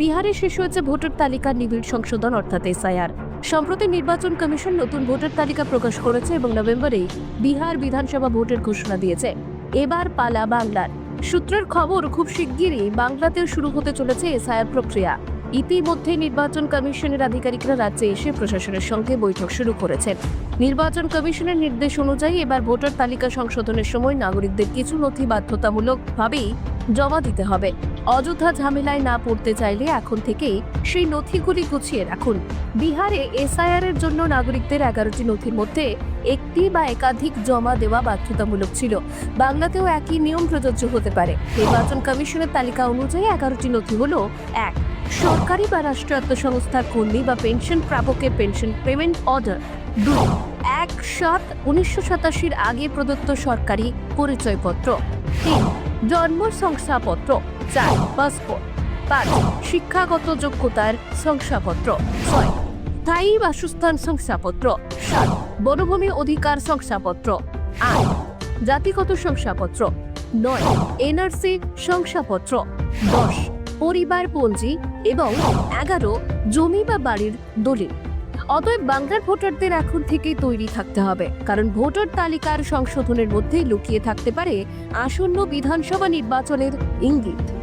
বিহারে শেষ হয়েছে ভোটার তালিকার নিবিড় সংশোধন, অর্থাৎ এসআইআর। সম্প্রতি নির্বাচন কমিশন নতুন ভোটার তালিকা প্রকাশ করেছে এবং নভেম্বরেই বিহার বিধানসভা ভোটের ঘোষণা দিয়েছে। এবার পালা বাংলার। সূত্রের খবর, খুব শিগগিরই বাংলাতেও শুরু হতে চলেছে এসআইআর প্রক্রিয়া। ইতিমধ্যে নির্বাচন কমিশনের আধিকারিকরা রাজ্যে এসে প্রশাসনের সঙ্গে বৈঠক শুরু করেছেন। নির্বাচন কমিশনের নির্দেশ অনুযায়ী এবার ভোটার তালিকা সংশোধনের সময় নাগরিকদের কিছু নথি বাধ্যতামূলকভাবেই জমা দিতে হবে। অযথা ঝামেলায় না পড়তে চাইলে এখন থেকেই সেই নথিগুলি গুছিয়ে রাখুন। বিহারে এসআইআর এর জন্য নাগরিকদের এগারোটি নথির মধ্যে একটি বা একাধিক জমা দেওয়া বাধ্যতামূলক ছিল। বাংলাতেও একই নিয়ম প্রযোজ্য হতে পারে। নির্বাচন কমিশনের তালিকা অনুযায়ী এগারোটি নথি হলো এক, সরকারি বা রাষ্ট্রায়ত্ত সংস্থার কর্মী বা পেনশন প্রাপকের পেনশন পেমেন্ট অর্ডার। দুই, এক সাত উনিশশো সাতাশির আগে প্রদত্ত সরকারি পরিচয়পত্র। তিন জন্ম শংসাপত্র, চার পাসপোর্ট পাঁচ শিক্ষাগত যোগ্যতার শংসাপত্র, ছয় স্থায়ী বাসস্থান শংসাপত্র, সাত বনভূমি অধিকার শংসাপত্র, আট জাতিগত শংসাপত্র, নয় এনআরসি শংসাপত্র, দশ পরিবার পঞ্জি এবং এগারো জমি বা বাড়ির দলিল। অতএব বাংলার ভোটারদের এখন থেকেই তৈরি থাকতে হবে। কারণ ভোটার তালিকার সংশোধনের মধ্যেই লুকিয়ে থাকতে পারে আসন্ন বিধানসভা নির্বাচনের ইঙ্গিত।